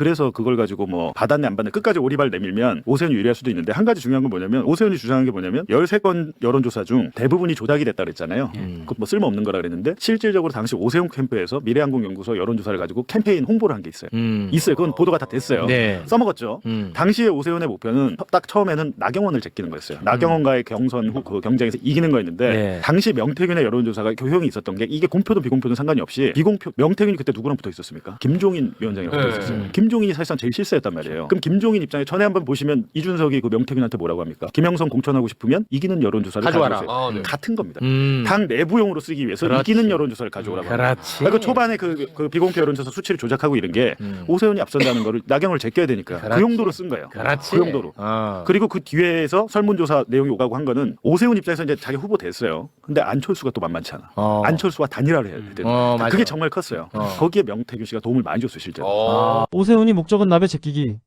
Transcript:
그래서 그걸 가지고 뭐 받았네 안 받네 끝까지 오리발 내밀면 오세훈이 유리할 수도 있는데 한 가지 중요한 건 뭐냐면 오세훈이 주장한 게 뭐냐면 13건 여론조사 중 대부분이 조작이 됐다 그랬잖아요. 음. 그뭐 쓸모없는 거라 그랬는데 실질적으로 당시 오세훈 캠프에서 미래항공연구소 여론조사를 가지고 캠페인 홍보를 한 게 있어요. 음. 있어요. 그건 보도가 다 됐어요. 네. 써먹었죠. 음. 당시에 오세훈의 목표는 딱 처음에는 나경원을 제끼는 거였어요. 나경원과의 경선 후 그 경쟁에서 이기는 거였는데 음. 네. 당시 명태균의 여론조사가 교형이 있었던 게 이게 공표도 비공표도 상관이 없이 비공표 명태균이 그때 누구랑 붙어 있었습니까? 김종인 위원장이랑 붙어 네. 있었어요. 음. 김종인이 사실상 제일 실세였단 말이에요. 그럼 김종인 입장에 전에 한번 보시면 이준석이 그 명태균한테 뭐라고 합니까? 김영선 공천하고 싶으면 이기는 여론조사를 가져와라. 가져오세요. 아, 네. 같은 겁니다. 음. 당 내부용으로 쓰기 위해서 그렇지. 이기는 여론조사를 가져오라고 합니다. 그렇지. 그러니까 그 초반에 그, 그 비공표 여론조사 수치를 조작하고 이런 게 음. 오세훈이 앞선다는 거를 나경을 제껴야 되니까 그 그렇지. 용도로 쓴 거예요. 그렇지. 그 용도로. 어. 그리고 그 뒤에서 설문조사 내용이 오가고 한 거는 오세훈 입장에서 이제 자기 후보 됐어요. 근데 안철수가 또 만만치 않아. 어. 안철수와 단일화를 해야 되는 어, 맞아. 그게 정말 컸어요. 어. 거기에 명태균 씨가 도움을 많이 줬어요, 실제로. 어. 오세훈 이 목적은 나베 제끼기